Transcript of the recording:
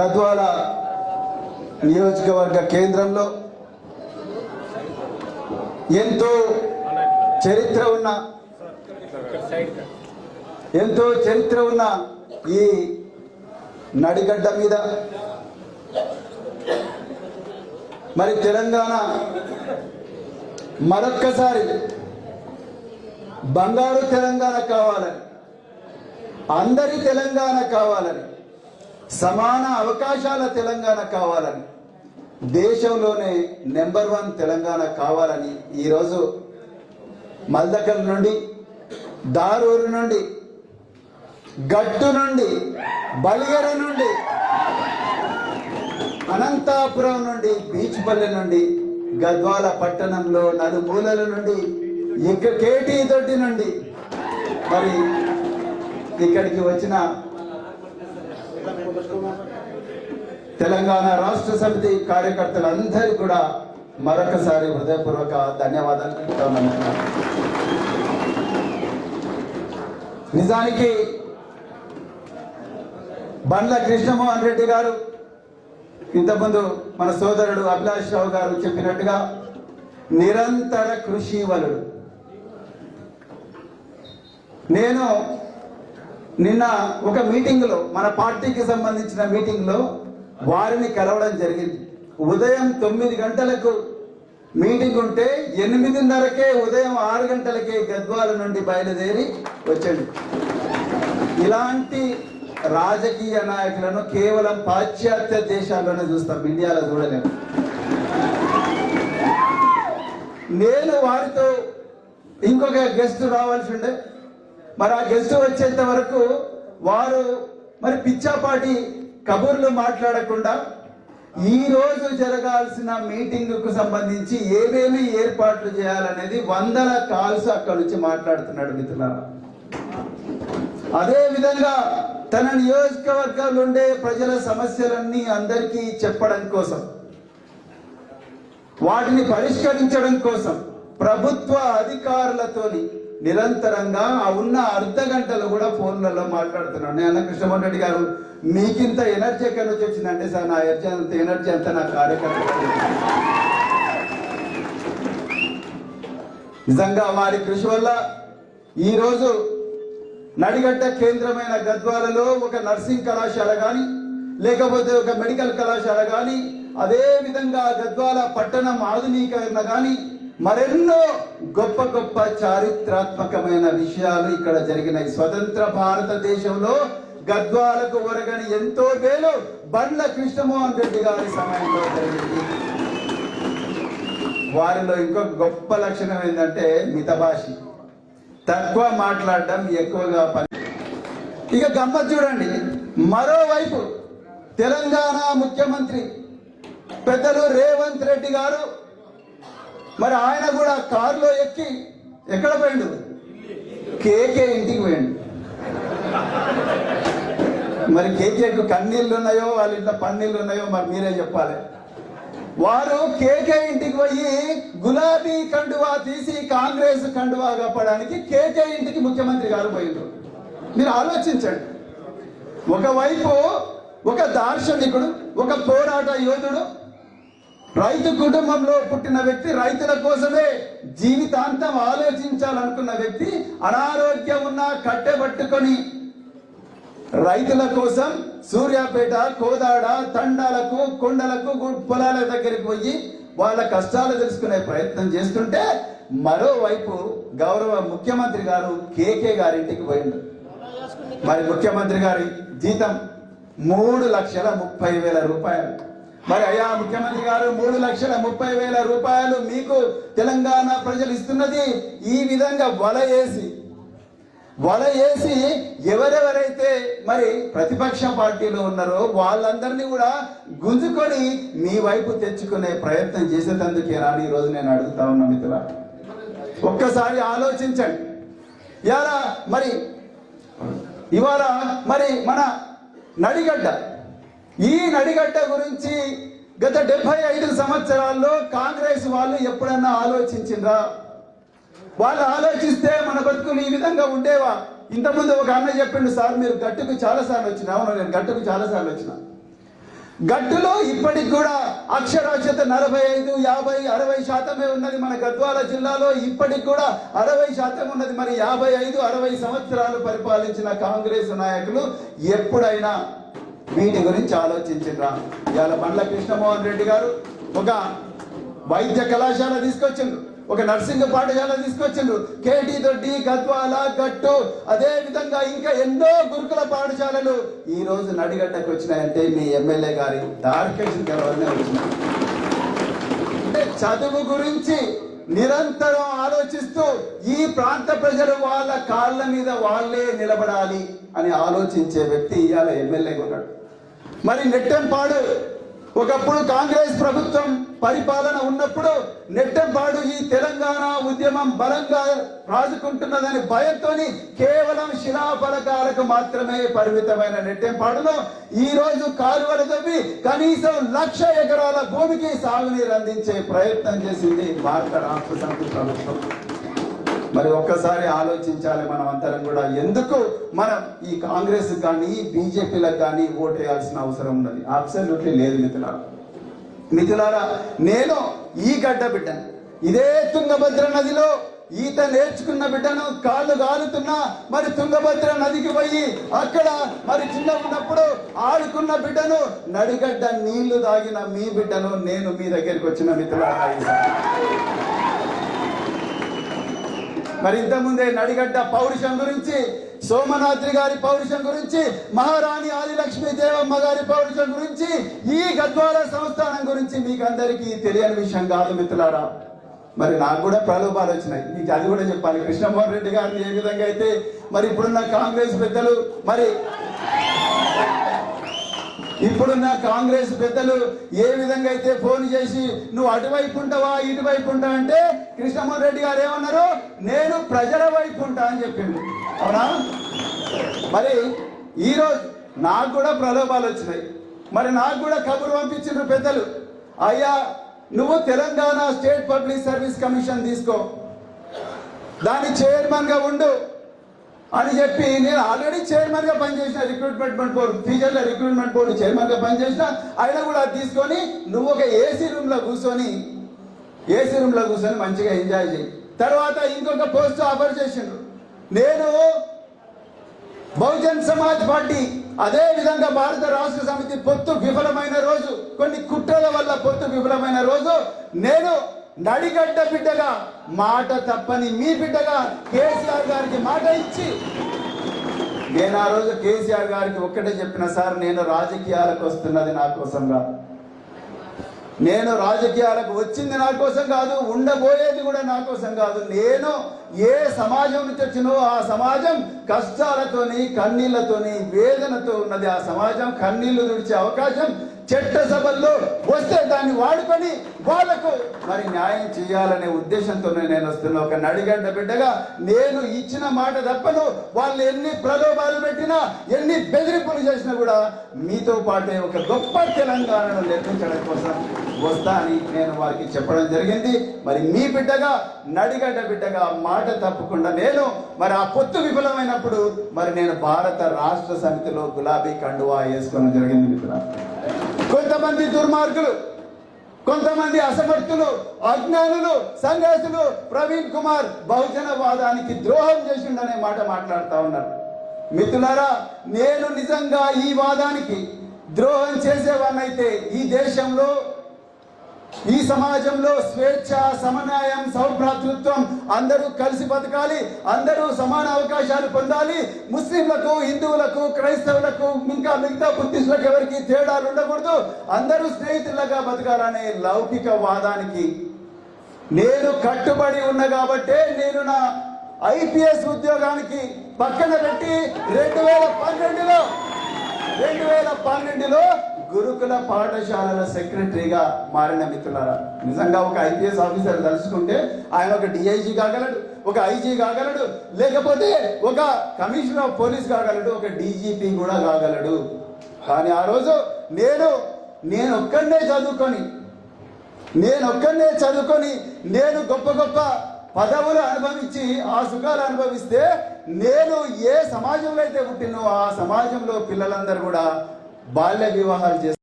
గద్వాల నియోజకవర్గ కేంద్రంలో ఎంతో చరిత్ర ఉన్న ఎంతో చరిత్ర ఉన్న ఈ నడిగడ్డ మీద మరి తెలంగాణ మరొక్కసారి బంగారు తెలంగాణ కావాలని అందరి తెలంగాణ కావాలని సమాన అవకాశాల తెలంగాణ కావాలని దేశంలోనే నెంబర్ వన్ తెలంగాణ కావాలని ఈరోజు మల్దకల్ నుండి దారూరు నుండి గట్టు నుండి బలిగర నుండి అనంతాపురం నుండి బీచ్పల్లి నుండి గద్వాల పట్టణంలో నలుమూలల నుండి ఇక కేటీ దొడ్డి నుండి మరి ఇక్కడికి వచ్చిన తెలంగాణ రాష్ట్ర సమితి కార్యకర్తలందరూ కూడా మరొకసారి హృదయపూర్వక ధన్యవాదాలు చెప్తా నిజానికి బండ్ల కృష్ణమోహన్ రెడ్డి గారు ఇంతకుముందు మన సోదరుడు అభిలాష్ రావు గారు చెప్పినట్టుగా నిరంతర కృషి వలుడు నేను నిన్న ఒక మీటింగ్లో మన పార్టీకి సంబంధించిన మీటింగ్లో వారిని కలవడం జరిగింది. ఉదయం తొమ్మిది గంటలకు మీటింగ్ ఉంటే ఎనిమిదిన్నరకే ఉదయం ఆరు గంటలకే గద్వాల నుండి బయలుదేరి వచ్చాడు. ఇలాంటి రాజకీయ నాయకులను కేవలం పాశ్చాత్య దేశాల్లోనే చూస్తాం ఇండియాలో చూడలేము నేను వారితో ఇంకొక గెస్ట్ రావాల్సి ఉండే. మరి ఆ గెస్ట్ వచ్చేంత వరకు వారు మరి పిచ్చాపాటి కబుర్లు మాట్లాడకుండా ఈ రోజు జరగాల్సిన మీటింగ్కు సంబంధించి ఏమేమి ఏర్పాట్లు చేయాలనేది వందల కాల్స్ అక్కడ నుంచి మాట్లాడుతున్నాడు మిత్రులారా. అదే విధంగా తన నియోజకవర్గాలు ఉండే ప్రజల సమస్యలన్నీ అందరికీ చెప్పడం కోసం వాటిని పరిష్కరించడం కోసం ప్రభుత్వ అధికారులతోని నిరంతరంగా ఆ ఉన్న అర్ధ గంటలు కూడా ఫోన్లలో మాట్లాడుతున్నాను. నేను అన్న కృష్ణమోహన్ రెడ్డి గారు మీకింత ఎనర్జీ ఎక్కడి నుంచి వచ్చిందంటే సార్ నా ఎనర్జీ అంత ఎనర్జీ అంతా నా కార్యకర్త నిజంగా వారి కృషి వల్ల ఈరోజు నడిగడ్డ కేంద్రమైన గద్వాలలో ఒక నర్సింగ్ కళాశాల కానీ లేకపోతే ఒక మెడికల్ కళాశాల కానీ అదే విధంగా గద్వాల పట్టణం ఆధునీకరణ కానీ మరెన్నో గొప్ప గొప్ప చారిత్రాత్మకమైన విషయాలు ఇక్కడ జరిగినాయి. స్వతంత్ర భారతదేశంలో గద్వాలకు ఒరగని ఎంతో వేలు బండ్ల కృష్ణమోహన్ రెడ్డి గారి సమయంలో జరిగింది. వారిలో ఇంకొక గొప్ప లక్షణం ఏంటంటే మితభాషి. తక్కువ మాట్లాడడం ఎక్కువగా పని ఇక గమ్మత్ చూడండి. మరోవైపు తెలంగాణ ముఖ్యమంత్రి పెద్దలు రేవంత్ రెడ్డి గారు మరి ఆయన కూడా కారులో ఎక్కి ఎక్కడ పోయిండు? కేకే ఇంటికి పోయిండు. మరి కేకేకు కన్నీళ్ళు ఉన్నాయో వాళ్ళ ఇంట్లో పన్నీళ్ళు ఉన్నాయో మరి మీరే చెప్పాలి. వారు కేకే ఇంటికి పోయి గులాబీ కండువా తీసి కాంగ్రెస్ కండువా కప్పడానికి కేకే ఇంటికి ముఖ్యమంత్రి గారు పోయిండ్రు. మీరు ఆలోచించండి. ఒకవైపు ఒక దార్శనికుడు ఒక పోరాట యోధుడు రైతు కుటుంబంలో పుట్టిన వ్యక్తి రైతుల కోసమే జీవితాంతం ఆలోచించాలనుకున్న వ్యక్తి అనారోగ్యం ఉన్న కట్టెబట్టుకొని రైతుల కోసం సూర్యాపేట కోదాడ తండాలకు కొండలకు పొలాల దగ్గరికి పోయి వాళ్ళ కష్టాలు తెలుసుకునే ప్రయత్నం చేస్తుంటే మరోవైపు గౌరవ ముఖ్యమంత్రి గారు కేకే గారింటికి పోయిండు. మరి ముఖ్యమంత్రి గారి జీతం మూడు లక్షల ముప్పై వేల రూపాయలు. మరి అయ్యా ముఖ్యమంత్రి గారు మూడు లక్షల ముప్పై వేల రూపాయలు మీకు తెలంగాణ ప్రజలు ఇస్తున్నది ఈ విధంగా వల వేసి వల వేసి ఎవరెవరైతే మరి ప్రతిపక్ష పార్టీలో ఉన్నారో వాళ్ళందరినీ కూడా గుంజుకొని మీ వైపు తెచ్చుకునే ప్రయత్నం చేసేటందుకే రాని ఈరోజు రోజు నేను అడుగుతా ఉన్నా మిత్రుల ఒక్కసారి ఆలోచించండి. ఇలా మరి ఇవాళ మరి మన నడిగడ్డ ఈ నడిగట్ట గురించి గత డెబ్బై ఐదు సంవత్సరాల్లో కాంగ్రెస్ వాళ్ళు ఎప్పుడన్నా ఆలోచించిందా వాళ్ళు ఆలోచిస్తే మన బతుకులు ఈ విధంగా ఉండేవా? ఇంతకుముందు ఒక అన్న చెప్పిండు సార్ మీరు గట్టుకు చాలా సార్లు వచ్చిన అవును నేను గట్టుకు చాలా సార్లు వచ్చిన. గట్టులో ఇప్పటికి కూడా అక్షరాస్యత నలభై ఐదు యాభై అరవై శాతమే ఉన్నది మన గద్వాల జిల్లాలో. ఇప్పటికి కూడా అరవై శాతం ఉన్నది మరి యాభై ఐదు అరవై సంవత్సరాలు పరిపాలించిన కాంగ్రెస్ నాయకులు ఎప్పుడైనా వీటి గురించి ఆలోచించిండ్రా ఇవాళ బండ్ల కృష్ణమోహన్ రెడ్డి గారు ఒక వైద్య కళాశాల తీసుకొచ్చిండ్రు ఒక నర్సింగ్ పాఠశాల తీసుకొచ్చిండ్రు కేటీ దొడ్డి గద్వాల గట్టు అదే విధంగా ఇంకా ఎన్నో గురుకుల పాఠశాలలు ఈ రోజు నడిగడ్డకు వచ్చినాయంటే మీ ఎమ్మెల్యే గారి దార్కేషన్ వల్లనే వచ్చినాయి అంటే చదువు గురించి నిరంతరం ఆలోచిస్తూ ఈ ప్రాంత ప్రజలు వాళ్ళ కాళ్ళ మీద వాళ్ళే నిలబడాలి అని ఆలోచించే వ్యక్తి ఇవాళ ఎమ్మెల్యేగా ఉన్నాడు. మరి నెట్టెంపాడు. ఒకప్పుడు కాంగ్రెస్ ప్రభుత్వం పరిపాలన ఉన్నప్పుడు నెట్టెంపాడు ఈ తెలంగాణ ఉద్యమం బలంగా రాజుకుంటున్నదని భయంతో కేవలం శిలాఫలకాలకు మాత్రమే పరిమితమైన నెట్టెంపాడులో ఈ రోజు కాలువలు తవ్వి కనీసం లక్ష ఎకరాల భూమికి సాగునీరు అందించే ప్రయత్నం చేసింది భారత రాష్ట్ర సమితి ప్రభుత్వం. మరి ఒక్కసారి ఆలోచించాలి మనం అందరం కూడా. ఎందుకు మనం ఈ కాంగ్రెస్ కానీ బీజేపీలకు కానీ ఓటేయాల్సిన అవసరం ఉన్నది? అబ్సల్యూట్లీ లేదు మిథులారా మిథులారా నేను ఈ గడ్డ బిడ్డను ఇదే తుంగభద్ర నదిలో ఈత నేర్చుకున్న బిడ్డను కాళ్ళు గారుతున్నా మరి తుంగభద్ర నదికి పోయి అక్కడ మరి చిన్న ఉన్నప్పుడు ఆడుకున్న బిడ్డను నడిగడ్డ నీళ్ళు తాగిన మీ బిడ్డను నేను మీ దగ్గరికి వచ్చిన మిత్రులారా. మరి ఇంతకుముందే నడిగడ్డ పౌరుషం గురించి సోమనాద్రి గారి పౌరుషం గురించి మహారాణి ఆదిలక్ష్మి దేవమ్మ గారి పౌరుషం గురించి ఈ గద్వాల సంస్థానం గురించి మీకు అందరికీ తెలియని విషయం కాదు మిత్రులారా. మరి నాకు కూడా ప్రలోభాలు వచ్చినాయి. మీకు అది కూడా చెప్పాలి. కృష్ణమోహన్ రెడ్డి గారిని ఏ విధంగా అయితే మరి ఇప్పుడున్న కాంగ్రెస్ పెద్దలు మరి ఇప్పుడున్న కాంగ్రెస్ పెద్దలు ఏ విధంగా అయితే ఫోన్ చేసి నువ్వు అటువైపు ఉంటావా ఇటువైపు ఉంటావు అంటే కృష్ణమోహన్ రెడ్డి గారు ఏమన్నారు? నేను ప్రజల వైపు ఉంటా అని చెప్పిండు. అవునా? మరి ఈరోజు నాకు కూడా ప్రలోభాలు వచ్చినాయి. మరి నాకు కూడా కబురు పంపించిండ్రు పెద్దలు. అయ్యా నువ్వు Telangana state public service commission తీసుకో. దాని చైర్మన్గా ఉండు. అని చెప్పి నేను ఆల్రెడీ చైర్మన్గా పనిచేసిన రిక్రూట్మెంట్ బోర్డు టీచర్ల రిక్రూట్మెంట్ బోర్డు చైర్మన్గా పనిచేసిన అయినా కూడా అది తీసుకొని నువ్వు ఒక ఏసీ రూమ్లో కూర్చొని ఏసీ రూమ్లో కూర్చొని మంచిగా ఎంజాయ్ చేయి. తర్వాత ఇంకొక పోస్ట్ ఆఫర్ చేసిండ్రు. నేను బహుజన్ సమాజ్ పార్టీ అదే విధంగా భారత రాష్ట్ర సమితి పొత్తు విఫలమైన రోజు కొన్ని కుట్రల వల్ల పొత్తు విఫలమైన రోజు నేను నడిగడ్డ బిడ్డగా మాట తప్పని మీ బిడ్డగా కేసీఆర్ గారికి మాట ఇచ్చి నేను ఆ రోజు కేసీఆర్ గారికి ఒక్కటే చెప్పిన సార్ నేను రాజకీయాలకు వస్తున్నది నా కోసం కాదు. నేను రాజకీయాలకు వచ్చింది నా కోసం కాదు ఉండబోయేది కూడా నా కోసం కాదు. నేను ఏ సమాజం నుంచి వచ్చినో ఆ సమాజం కష్టాలతోని కన్నీళ్ళతోని వేదనతో ఉన్నది. ఆ సమాజం కన్నీళ్ళు తుడిచే అవకాశం చట్ట సభల్లో వస్తే దాన్ని వాడుకొని వాళ్ళకు మరి న్యాయం చేయాలనే ఉద్దేశంతోనే నేను వస్తున్నా ఒక నడిగడ్డ బిడ్డగా నేను ఇచ్చిన మాట తప్పను. వాళ్ళు ఎన్ని ప్రలోభాలు పెట్టినా ఎన్ని బెదిరింపులు చేసినా కూడా మీతో పాటే ఒక గొప్ప తెలంగాణను నిర్మించడం కోసం వస్తా అని నేను వారికి చెప్పడం జరిగింది. మరి మీ బిడ్డగా నడిగడ్డ బిడ్డగా మాట తప్పకుండా నేను మరి ఆ పొత్తు విఫలమైనప్పుడు మరి నేను భారత రాష్ట్ర సమితిలో గులాబీ కండువా వేసుకోవడం జరిగింది మిత్రులారా. కొంతమంది దుర్మార్గులు కొంతమంది అసమర్థులు అజ్ఞానులు సంఘాసులు ప్రవీణ్ కుమార్ బహుజన వాదానికి ద్రోహం చేసిండనే మాట మాట్లాడుతూ ఉన్నారు మిత్రులారా నేను నిజంగా ఈ వాదానికి ద్రోహం చేసేవాడినైతే ఈ దేశంలో ఈ సమాజంలో స్వేచ్ఛ సమన్వయం సౌభ్రాతృత్వం అందరూ కలిసి బతకాలి అందరూ సమాన అవకాశాలు పొందాలి. ముస్లింలకు హిందువులకు క్రైస్తవులకు ఇంకా మిగతా బుద్ధిస్టులకు ఎవరికి తేడాలు ఉండకూడదు. అందరూ స్నేహితులుగా బతకాలనే లౌకిక వాదానికి నేను కట్టుబడి ఉన్న కాబట్టే నేను నా ఐపీఎస్ ఉద్యోగానికి పక్కన పెట్టి రెండు వేల పన్నెండులో రెండు వేల పన్నెండులో గురుకుల పాఠశాలల సెక్రటరీగా మారిన మిత్రులారా నిజంగా ఒక ఐపీఎస్ ఆఫీసర్ తలుచుకుంటే ఆయన ఒక డిఐజీ కాగలడు ఒక ఐజీ కాగలడు లేకపోతే ఒక కమిషనర్ ఆఫ్ పోలీస్ కాగలడు ఒక డీజీపీ కూడా కాగలడు. కానీ ఆ రోజు నేను నేను ఒక్కడనే చదువుకొని నేను ఒక్కనే చదువుకొని నేను గొప్ప గొప్ప పదవులు అనుభవించి ఆ సుఖాలు అనుభవిస్తే నేను ఏ సమాజంలో అయితే పుట్టినో ఆ సమాజంలో పిల్లలందరూ కూడా బాల్య వివాహాలు చేస్తారు